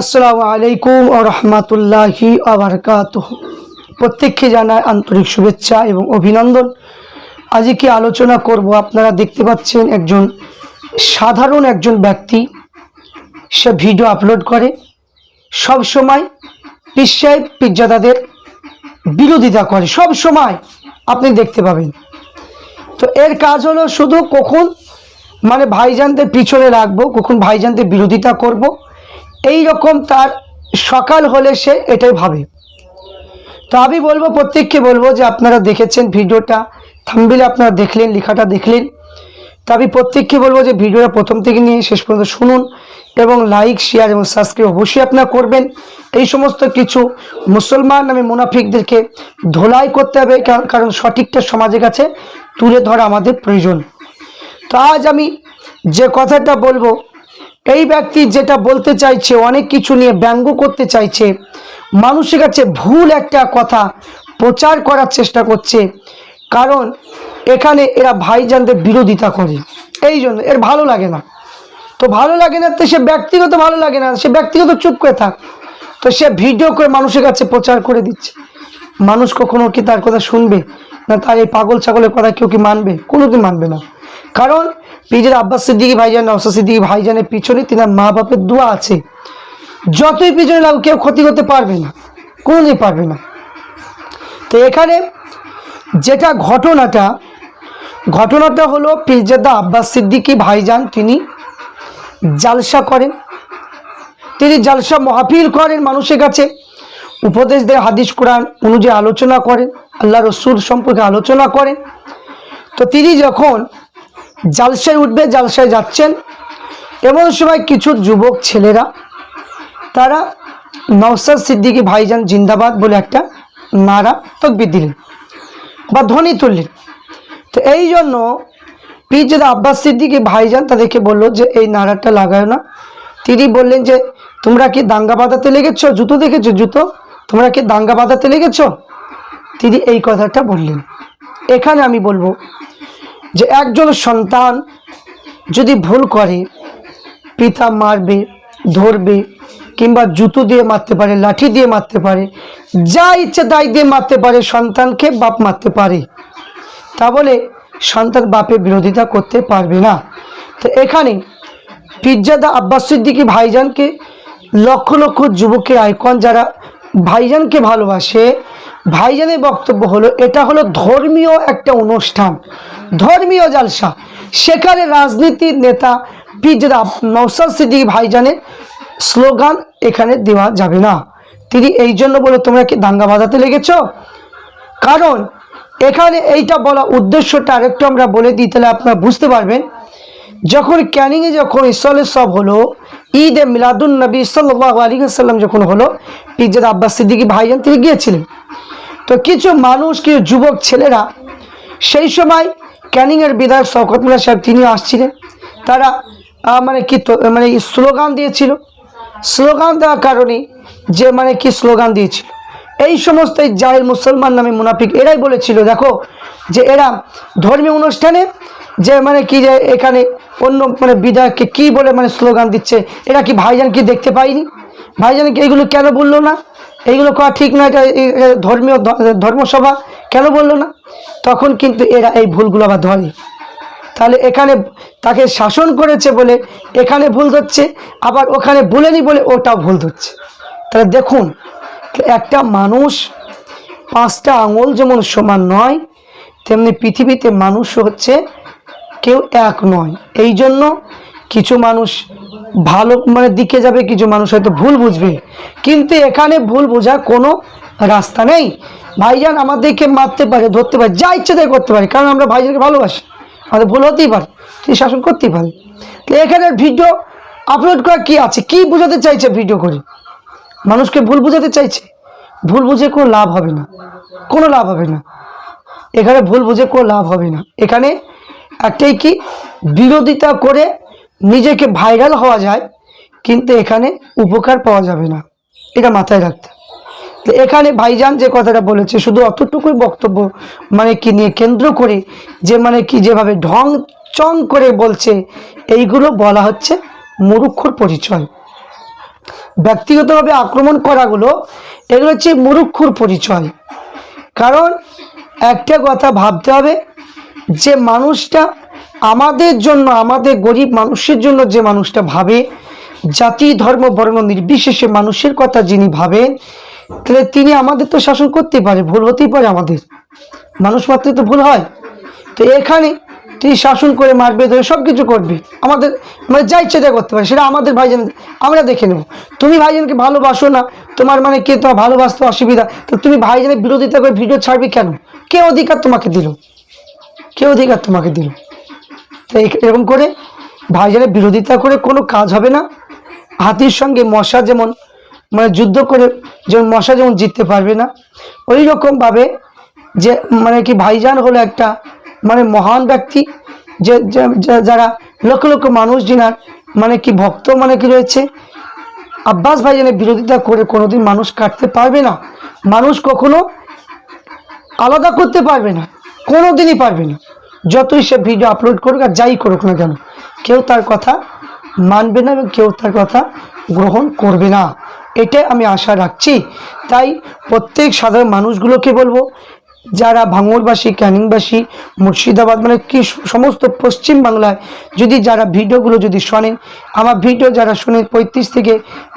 আসসালামু আলাইকুম ও রহমতুল্লাহি আবরকাত প্রত্যেককে জানায় আন্তরিক শুভেচ্ছা এবং অভিনন্দন। আজকে আলোচনা করব? আপনারা দেখতে পাচ্ছেন একজন সাধারণ একজন ব্যক্তি। সে ভিডিও আপলোড করে। সব সময় পিসায় পিজ্জাদাদের বিরোধিতা করে। সব সময় আপনি দেখতে পাবেন। তো এর কাজ হলো শুধু কখন মানে ভাইজানদের পিছনে রাখব, কখন ভাইজানদের বিরোধিতা করব। এই রকম তার সকাল হলে সে এটাই ভাবে। তো আমি বলব, প্রত্যেককে বলব যে আপনারা দেখেছেন ভিডিওটা থাম্বিলে আপনারা দেখলেন, লেখাটা দেখলেন। তো আমি প্রত্যেককে বলব যে ভিডিওটা প্রথম থেকে নিয়ে শেষ পর্যন্ত শুনুন এবং লাইক শেয়ার এবং সাবস্ক্রাইব অবশ্যই আপনারা করবেন। এই সমস্ত কিছু মুসলমান নামে মুনাফিকদেরকে ধোলাই করতে হবে কারণ সঠিকটা সমাজের কাছে তুলে ধরা আমাদের প্রয়োজন। তো আজ আমি যে কথাটা বলব এই ব্যক্তি যেটা বলতে চাইছে, অনেক কিছু নিয়ে ব্যঙ্গ করতে চাইছে, মানুষের কাছে ভুল একটা কথা প্রচার করার চেষ্টা করছে, কারণ এখানে এরা ভাইজানদের বিরোধিতা করে। এই জন্য এর ভালো লাগে না। তো ভালো লাগে না তো সে ব্যক্তিগত ভালো লাগে না, সে ব্যক্তিগত চুপ করে থাক। তো সে ভিডিও করে মানুষের কাছে প্রচার করে দিচ্ছে। মানুষ কখনো কি তার কথা শুনবে? না তার এই পাগল ছাগলের কথা কেউ কি মানবে? কোনোদিন মানবে না। কারণ পীরের আব্বাস সিদ্দিকি ভাইজান নওসা সিদ্দিকি ভাইজানের পিছনে তিনার মা বাপের দোয়া আছে। যতই পিছনে লাগুক, কেউ ক্ষতি করতে পারবে না, কোনোদিন পারবে না। তো এখানে যেটা ঘটনাটা ঘটনাটা হলো পীরজাদা আব্বাস সিদ্দিকি ভাইজান তিনি জালসা করেন। তিনি জালসা মহাফিল করেন মানুষের কাছে, উপদেশ দেয় হাদিস, কোরআন অনুযায়ী আলোচনা করেন, আল্লাহ রসুল সম্পর্কে আলোচনা করেন। তো তিনি যখন জালসায় উঠবে, জালসায় যাচ্ছেন। এমন সময় কিছু যুবক ছেলেরা, তারা নওসাদ সিদ্দিকি ভাইজান জিন্দাবাদ বলে একটা নারা তকবির দিলেন বা ধ্বনি তুললেন। তো এই জন্য পীর আব্বাস সিদ্দিকি ভাইজান তাদেরকে বলল যে, এই নারাটা লাগায় না। তিনি বললেন যে, তোমরা কি দাঙ্গা বাঁধাতে লেগেছো? জুতো দেখেছ? জুতো? তোমরা কি দাঙ্গা বাঁধাতে লেগেছো? তিনি এই কথাটা বললেন। এখানে আমি বলব যে একজন সন্তান যদি ভুল করে, পিতা মারবে, ধরবে, কিংবা জুতো দিয়ে মারতে পারে, লাঠি দিয়ে মারতে পারে, যা ইচ্ছে তাই দিয়ে মারতে পারে, সন্তানকে বাপ মারতে পারে, তা বলে সন্তান বাপের বিরোধিতা করতে পারবে না। তো এখানে পিজ্জাদা আব্বাস সিদ্দিকি ভাইজানকে লক্ষ লক্ষ যুবকের আইকন, যারা ভাইজানকে ভালোবাসে ভাইজানের বক্তব্য হলো, এটা হলো ধর্মীয় একটা অনুষ্ঠান, ধর্মীয় জালসা। সেখানে রাজনীতির নেতা পিজ্জাদা নৌসাদ সিদ্দিকি ভাইজানের স্লোগান এখানে দেওয়া যাবে না। তিনি এই জন্য বলে তোমরা কি দাঙ্গা বাঁধাতে লেগেছ? কারণ এখানে এইটা বলা উদ্দেশ্যটা আরেকটু আমরা বলে দিই, তাহলে আপনারা বুঝতে পারবেন। যখন ক্যানিংয়ে যখন ইসলের সব হলো, ঈদ এ মিলাদুন নবী সাল্লাহ আলী সাল্লাম যখন হলো পিজ্জাদ আব্বাস সিদ্দিকি ভাইজান তিনি গিয়েছিলেন। তো কিছু মানুষ কিছু যুবক ছেলেরা, সেই সময় ক্যানিংয়ের বিধায়ক শওকত মোল্লা সাহেব তিনিও আসছিলেন। তারা মানে কি মানে স্লোগান দিয়েছিল। স্লোগান দেওয়ার কারণে যে মানে কি স্লোগান দিয়েছিল। এই সমস্ত জাহেল মুসলমান নামে মুনাফিক এরাই বলেছিল, দেখো, যে এরা ধর্মীয় অনুষ্ঠানে যে মানে কি যে, এখানে অন্য মানে বিধায়ককে কি বলে মানে স্লোগান দিচ্ছে, এরা কি ভাইজান কি দেখতে পাইনি? ভাইজান কি এগুলো কেন বলল না? এইগুলো করা ঠিক না এটা ধর্মীয় ধর্মসভা, কেন বলল না? তখন কিন্তু এরা এই ভুলগুলো আবার ধরে। তাহলে এখানে তাকে শাসন করেছে বলে এখানে ভুল ধরছে, আবার ওখানে বলেনি বলে ওটাও ভুল ধরছে। তাহলে দেখুন, একটা মানুষ পাঁচটা আঙুল যেমন সমান নয়, তেমনি পৃথিবীতে মানুষ হচ্ছে কেউ এক নয়। এই জন্য কিছু মানুষ ভালো মানে দিকে যাবে, কিছু মানুষ হয়তো ভুল বুঝবে। কিন্তু এখানে ভুল বোঝার কোনো রাস্তা নেই। ভাইজান আমাদেরকে মারতে পারে, ধরতে পারে, যা ইচ্ছে তাই করতে পারে, কারণ আমরা ভাইজানকে ভালোবাসি। আমাদের ভুল হতেই পারে তিনি শাসন করতেই পারে। তো এখানে ভিডিও আপলোড করা কি আছে? কি বোঝাতে চাইছে ভিডিও করে? মানুষকে ভুল বোঝাতে চাইছে? ভুল বুঝে কোনো লাভ হবে না। কোনো লাভ হবে না। এখানে ভুল বুঝে কোনো লাভ হবে না। এখানে একটাই কি? বিরোধিতা করে নিজেকে ভাইরাল হওয়া যায়, কিন্তু এখানে উপকার পাওয়া যাবে না। এটা মাথায় রাখতে। এখানে ভাইজান যে কথাটা বলেছে, শুধু অতটুকুই বক্তব্য মানে কি নিয়ে কেন্দ্র করে যে মানে কি যেভাবে ঢং চং করে বলছে, এইগুলো বলা হচ্ছে মুরুক্ষর পরিচয়। ব্যক্তিগতভাবে আক্রমণ করাগুলো, এগুলো হচ্ছে মুরুক্ষুর পরিচয়। কারণ একটা কথা ভাবতে হবে, যে মানুষটা আমাদের জন্য, আমাদের গরিব মানুষের জন্য যে মানুষটা ভাবে, জাতি, ধর্ম, বর্ণ নির্বিশেষে মানুষের কথা যিনি ভাবেন, তাহলে তিনি আমাদের তো শাসন করতেই পারে, ভুল হতেই পারে আমাদের। মানুষ মাত্রই তো ভুল হয়। তো এখানে তিনি শাসন করে মারবে, ধরে সব কিছু করবে। আমাদের মানে যা ইচ্ছে তাই করতে পারে, সেটা আমাদের ভাইজান আমরা দেখে নেব। তুমি ভাইজানকে ভালোবাসো না, তোমার মানে কে তোমার ভালোবাসতে অসুবিধা? তো তুমি ভাইজানের বিরোধিতা করে ভিডিও ছাড়বে কেন? কে অধিকার তোমাকে দিল? কে অধিকার তোমাকে দিল? তো এরকম করে ভাইজানের বিরোধিতা করে কোনো কাজ হবে না। হাতির সঙ্গে মশা যেমন মানে যুদ্ধ করে যেমন মশা যেমন জিততে পারবে না, ওই রকমভাবে যে মানে কি ভাইজান হলো একটা মানে মহান ব্যক্তি, যে যারা লক্ষ লক্ষ মানুষ যিনার মানে কি ভক্ত মানে কি রয়েছে, আব্বাস ভাইজানের বিরোধিতা করে কোনোদিন মানুষ কাটতে পারবে না। মানুষ কখনো আলাদা করতে পারবে না কোনো দিনই পারবে না। যতই সে ভিডিও আপলোড করুক আর যাই করুক না কেন, কেউ তার কথা মানবে না এবং কেউ তার কথা গ্রহণ করবে না। এটাই আমি আশা রাখছি। তাই প্রত্যেক সাধারণ মানুষগুলোকে বলব, যারা ভাঙড়বাসী, ক্যানিংবাসী, মুর্শিদাবাদ মানে কি সমস্ত পশ্চিম বাংলায় যদি যারা ভিডিওগুলো যদি শোনেন, আমার ভিডিও যারা শোনেন পঁয়ত্রিশ থেকে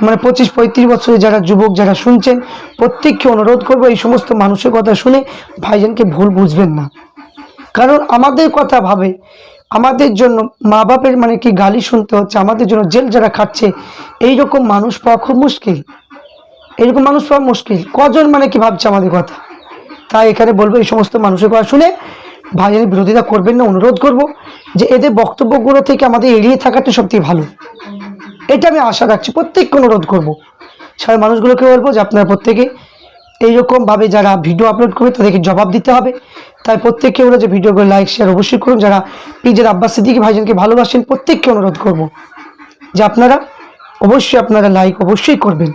মানে পঁচিশ, পঁয়ত্রিশ বছরে যারা যুবক যারা শুনছেন, প্রত্যেককে অনুরোধ করব এই সমস্ত মানুষের কথা শুনে ভাইজানকে ভুল বুঝবেন না। কারণ আমাদের কথা ভাবে, আমাদের জন্য মা বাপের মানে কি গালি শুনতে হচ্ছে, আমাদের জন্য জেল যারা খাচ্ছে এই রকম মানুষ পাওয়া খুব মুশকিল। এরকম মানুষ পাওয়া মুশকিল। কজন মানে কি ভাবছে আমাদের কথা? তাই এখানে বলব এই সমস্ত মানুষের কথা শুনে ভাইজানের বিরোধিতা করবেন না, অনুরোধ করব যে এদের বক্তব্যগুলো থেকে আমাদের এড়িয়ে থাকাটা সত্যি ভালো। এটা আমি আশা রাখছি, প্রত্যেককে অনুরোধ করব। সারা মানুষগুলোকে বলব যে আপনারা প্রত্যেকে এইরকমভাবে যারা ভিডিও আপলোড করবে তাদেরকে জবাব দিতে হবে। তাই প্রত্যেককে বলে যে করে লাইক শেয়ার অবশ্যই করুন। যারা পিজের আব্বাস সিদ্দিকি ভাইজানকে ভালোবাসেন, প্রত্যেককে অনুরোধ করব যে আপনারা অবশ্যই আপনারা লাইক অবশ্যই করবেন।